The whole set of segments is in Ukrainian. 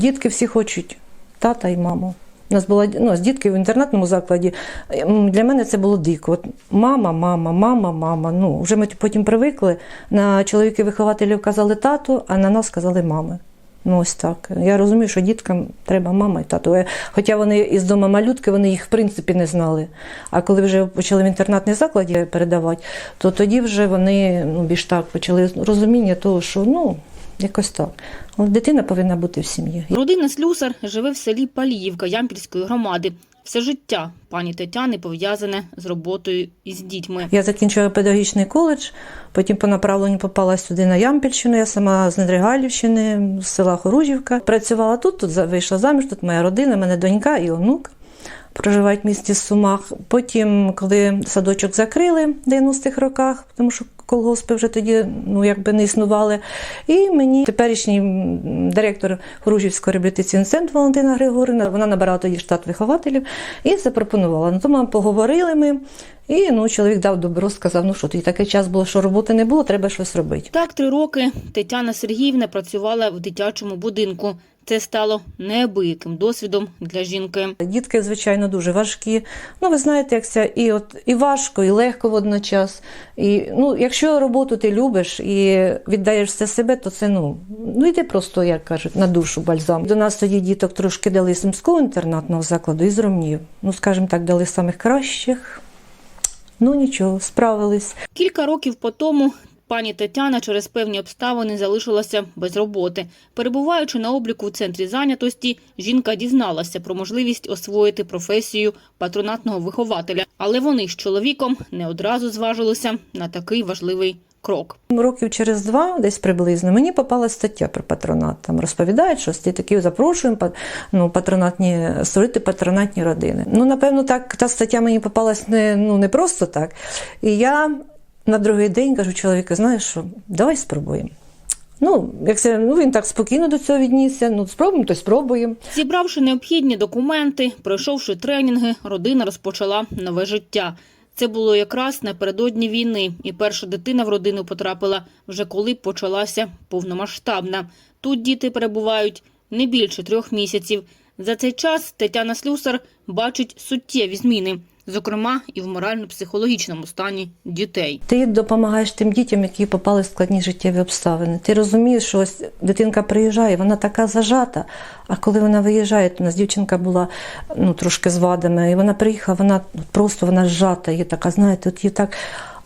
дітки всі хочуть тата і маму. У нас була ну, з дітки в інтернатному закладі. Для мене це було дико. От мама, мама, мама, мама. Ну, вже ми потім привикли. На чоловіків вихователів казали тату, а на нас казали мами. Ну, ось так. Я розумію, що діткам треба мама і тато. Е, Хоча вони із дома малютки, вони їх в принципі не знали. А коли вже почали в інтернатний закладі передавати, то тоді вже вони ну, більш так почали розуміння того, що ну, якось так. Дитина повинна бути в сім'ї. Родина Слюсар живе в селі Паліївка Ямпільської громади. Все життя пані Тетяни пов'язане з роботою із дітьми. Я закінчила педагогічний коледж, потім по направленню попала сюди на Ямпільщину. Я сама з Недригалівщини, з села Хоружівка. Працювала тут, тут вийшла заміж, тут моя родина, мене донька і онук. Проживають в місті Сумах. Потім, коли садочок закрили в 90-х роках, тому що колгоспи вже тоді ну, якби не існували. І мені теперішній директор Хоружівського реабілітаційного центру Валентина Григорівна, вона набирала тоді штат вихователів і запропонувала. Ну, то ми поговорили ми, і ну, чоловік дав добро, сказав, ну що тоді такий час було, що роботи не було, треба щось робити. Так, три роки Тетяна Сергіївна працювала в дитячому будинку. Це стало неабияким досвідом для жінки. Дітки, звичайно, дуже важкі. Ну, ви знаєте, як це і от і важко, і легко водночас. І ну, якщо роботу ти любиш і віддаєш все себе, то це ну, ну йди просто, як кажуть, на душу бальзам. До нас тоді діток трошки дали з інтернатного закладу і з Ромнів. Ну, скажімо так, дали самих кращих. Ну нічого, справились. Кілька років по тому пані Тетяна через певні обставини залишилася без роботи. Перебуваючи на обліку в центрі зайнятості, жінка дізналася про можливість освоїти професію патронатного вихователя. Але вони з чоловіком не одразу зважилися на такий важливий крок. Років через два, десь приблизно, мені попала стаття про патронат. Там розповідають, що такі запрошуємо ну, патронатні, створити патронатні родини. Ну, напевно, так та стаття мені попалась не, ну, не просто так. І я на другий день кажу чоловіку, знаєш що, давай спробуємо. Ну, як це, ну, він так спокійно до цього віднісся. Ну, спробуємо, то спробуємо. Зібравши необхідні документи, пройшовши тренінги, родина розпочала нове життя. Це було якраз напередодні війни, і перша дитина в родину потрапила вже коли почалася повномасштабна. Тут діти перебувають не більше трьох місяців. За цей час Тетяна Слюсар бачить суттєві зміни, зокрема і в морально-психологічному стані дітей. Ти допомагаєш тим дітям, які попали в складні життєві обставини. Ти розумієш, що ось дитинка приїжджає, вона така зажата. А коли вона виїжджає, то у нас дівчинка була ну, трошки з вадами, і вона приїхала, вона просто вона зжата, є така, знаєте, от є так.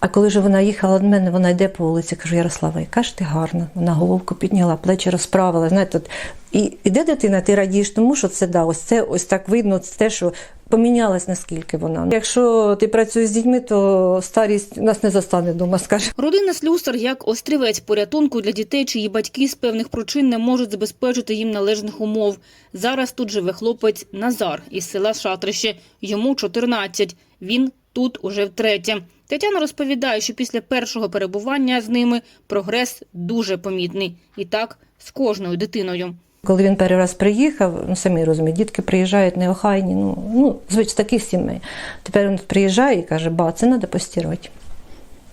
А коли ж вона їхала до мене, вона йде по вулиці, кажу, Ярослава, яка ж ти гарна. Вона головку підняла, плечі розправила. Знаєте, от, і іде дитина, ти радієш тому, що це да, ось це ось так видно, це те, що помінялась наскільки вона. Якщо ти працюєш з дітьми, то старість нас не застане вдома, скаже. Родина Слюсар як острівець порятунку для дітей, чиї батьки з певних причин не можуть забезпечити їм належних умов. Зараз тут живе хлопець Назар із села Шатрище. Йому 14. Він тут уже втретє. Тетяна розповідає, що після першого перебування з ними прогрес дуже помітний. І так з кожною дитиною. Коли він перший раз приїхав, ну самі розумієте, дітки приїжджають неохайні, ну, ну звичайно, з таких сімей. Тепер він приїжджає і каже, ба, це треба постирати.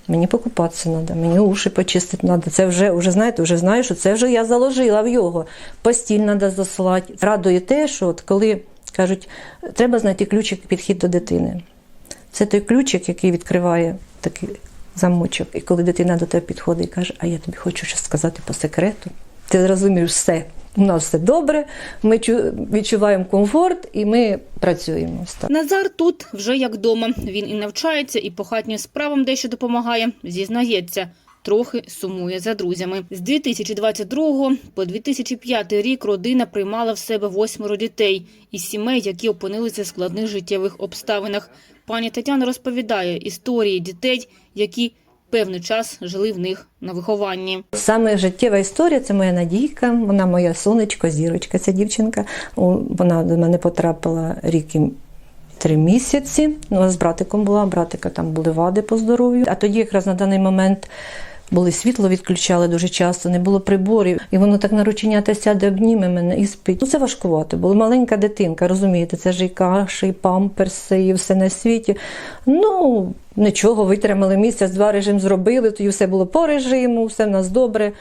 Мені покупатися треба, мені уші почистити треба. Це вже, вже знаєте, вже знаю, що це вже я заложила в його. Постіль треба заслати. Радує те, що от коли кажуть, треба знайти ключик підхід до дитини. Це той ключик, який відкриває такий замочок. І коли дитина до тебе підходить і каже, а я тобі хочу щось сказати по секрету, ти зрозумієш все. У нас все добре, ми чу- відчуваємо комфорт і ми працюємо. Назар тут вже як дома. Він і навчається, і по хатнім справам дещо допомагає. Зізнається, трохи сумує за друзями. З 2022 по 2005 рік родина приймала в себе восьмеро дітей із сімей, які опинилися в складних життєвих обставинах. Пані Тетяна розповідає історії дітей, які певний час жили в них на вихованні. Саме життєва історія це моя Надійка, вона моя сонечко, зірочка. Ця дівчинка. Вона до мене потрапила рік і три місяці. Ну, з братиком була, братика там були вади по здоров'ю. А тоді, якраз на даний момент. Були світло відключали дуже часто, не було приборів, і воно так на рученята сяде, обніме мене і спить. Ну це важкувато. Було маленька дитинка, розумієте, це ж і каші, і памперси, і все на світі. Ну нічого, витримали місяць, два режим зробили, тоді все було по режиму, все в нас добре.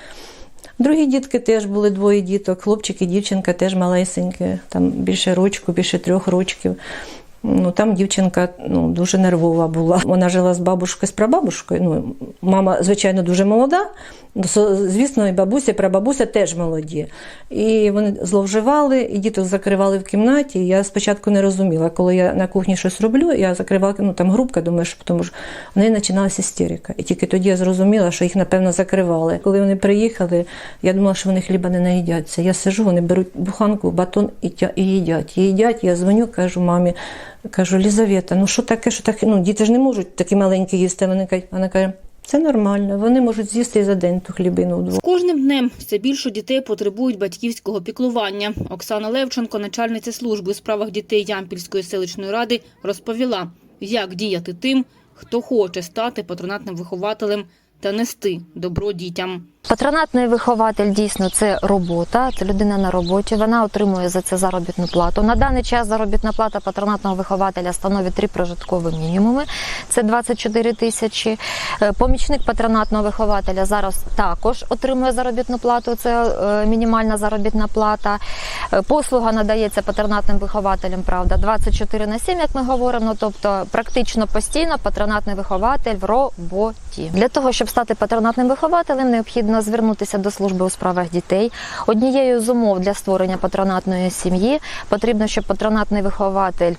Другі дітки теж були двоє діток, хлопчик і дівчинка теж малесенькі, там більше рочку, більше трьох рочків. Ну, там дівчинка ну, дуже нервова була. Вона жила з бабушкою, з прабабушкою. Ну, мама, звичайно, дуже молода. Ну, Звісно, і бабуся, і прабабуся теж молоді. І вони зловживали, і діток закривали в кімнаті. Я спочатку не розуміла, коли я на кухні щось роблю, я закривала ну, там групка, думаю, що тому що в неї починалася істерика. І тільки тоді я зрозуміла, що їх, напевно, закривали. Коли вони приїхали, я думала, що вони хліба не наїдяться. Я сижу, вони беруть буханку, батон і, тя- і їдять. І їдять, я дзвоню, кажу мамі, кажу, Лізавета, ну що таке, що таке? Ну, діти ж не можуть такі маленькі їсти. Вона каже, це нормально, вони можуть з'їсти і за день ту хлібину вдвох. Кожним днем все більше дітей потребують батьківського піклування. Оксана Левченко, начальниця служби у справах дітей Ямпільської селищної ради, розповіла, як діяти тим, хто хоче стати патронатним вихователем та нести добро дітям. Патронатний вихователь дійсно це робота, це людина на роботі. Вона отримує за це заробітну плату. На даний час заробітна плата патронатного вихователя становить три прожиткові мінімуми. Це 24 тисячі. Е, Помічник патронатного вихователя зараз також отримує заробітну плату. Це е, мінімальна заробітна плата. Е, Послуга надається патронатним вихователям, правда, 24 на 7, як ми говоримо. Тобто практично постійно патронатний вихователь в роботі. Для того, щоб стати патронатним вихователем, необхідно звернутися до служби у справах дітей. Однією з умов для створення патронатної сім'ї потрібно, щоб патронатний вихователь.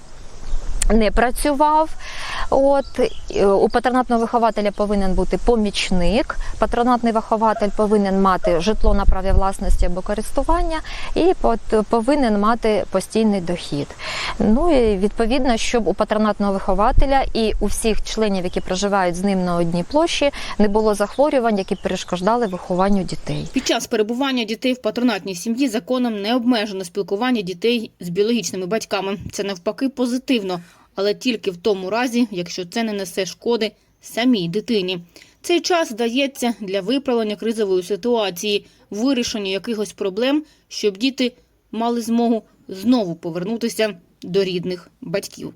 Не працював. От е, у патронатного вихователя повинен бути помічник. Патронатний вихователь повинен мати житло на праві власності або користування і повинен мати постійний дохід. Ну і відповідно, щоб у патронатного вихователя і у всіх членів, які проживають з ним на одній площі, не було захворювань, які перешкоджали вихованню дітей. Під час перебування дітей в патронатній сім'ї законом не обмежено спілкування дітей з біологічними батьками. Це навпаки позитивно, але тільки в тому разі, якщо це не несе шкоди самій дитині. Цей час дається для виправлення кризової ситуації, вирішення якихось проблем, щоб діти мали змогу знову повернутися до рідних батьків.